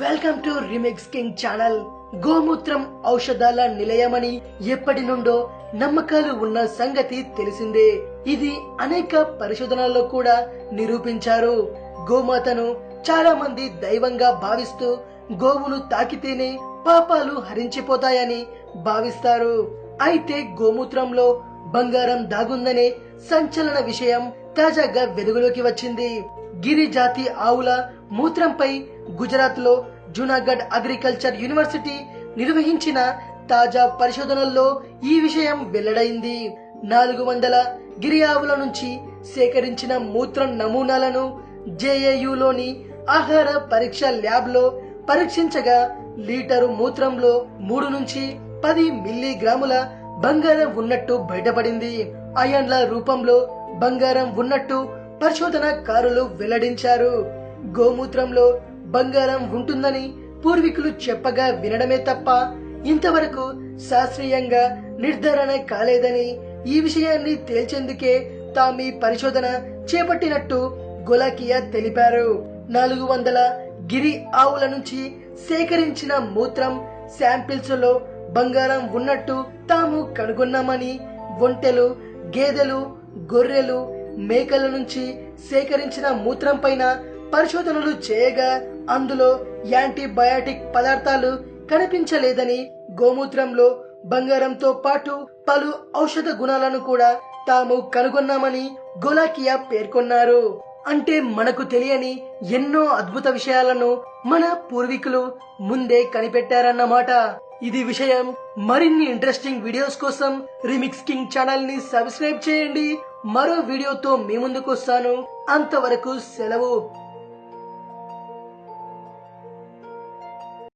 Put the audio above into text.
Welcome to remix king channel గోమూత్రం ఔషధాల నిలయమని ఎప్పటి నుండో నమ్మకాలు ఉన్న సంగతి తెలిసిందే. ఇది అనేక పరిశోధనల్లో కూడా నిరూపించారు. గోమాతను చాలా మంది దైవంగా భావిస్తూ గోవును తాకితేనే పాపాలు హరించిపోతాయని భావిస్తారు. అయితే గోమూత్రంలో బంగారం దాగుందనే సంచలన విషయం తాజాగా వెలుగులోకి వచ్చింది. గిరి జాతి ఆవుల మూత్రంపై గుజరాత్లో జూనాగఢ్ అగ్రికల్చర్ యూనివర్సిటీ నిర్వహించిన తాజా పరిశోధనల్లో ఈ విషయం వెల్లడైంది. నాలుగు వందల గిరి ఆవుల నుంచి సేకరించిన మూత్రం నమూనాలను జేఏయులోని ఆహార పరీక్ష ల్యాబ్లో పరీక్షించగా లీటరు మూత్రంలో మూడు నుంచి పది మిల్లీగ్రాముల బంగారం ఉన్నట్టు బయటపడింది. అయన్ల రూపంలో బంగారం ఉన్నట్టు పరిశోధనకారులు వెల్లడించారు. గోమూత్రంలో బంగారం ఉంటుందని పూర్వీకులు చెప్పగా వినడమే తప్ప ఇంతవరకు శాస్త్రీయంగా నిర్ధారణ కాలేదని ఈ విషయాన్ని తేల్చేందుకే తాము పరిశోధన చేపట్టినట్టు గులాకియా తెలిపారు. నాలుగు వందల గిరి ఆవుల నుంచి సేకరించిన మూత్రం శాంపిల్స్లో బంగారం ఉన్నట్టు తాము కనుగొన్నామని ఒంటెలు గేదెలు గొర్రెలు మేకల నుంచి సేకరించిన మూత్రం పైన పరిశోధనలు చేయగా అందులో యాంటీబయాటిక్ పదార్థాలు కనిపించలేదని గోమూత్రంలో బంగారంతో పాటు పలు ఔషధ గుణాలను కూడా తాము కనుగొన్నామని గోలాకియా పేర్కొన్నారు. అంటే మనకు తెలియని ఎన్నో అద్భుత విషయాలను మన పూర్వీకులు ముందే కనిపెట్టారన్నమాట. ఇది విషయం మరిన్ని ఇంట్రెస్టింగ్ వీడియోస్ కోసం రిమిక్స్ కింగ్ ఛానల్ని సబ్స్క్రైబ్ చేయండి. మరో వీడియోతో మీ ముందుకు వస్తాను. అంతవరకు సెలవు.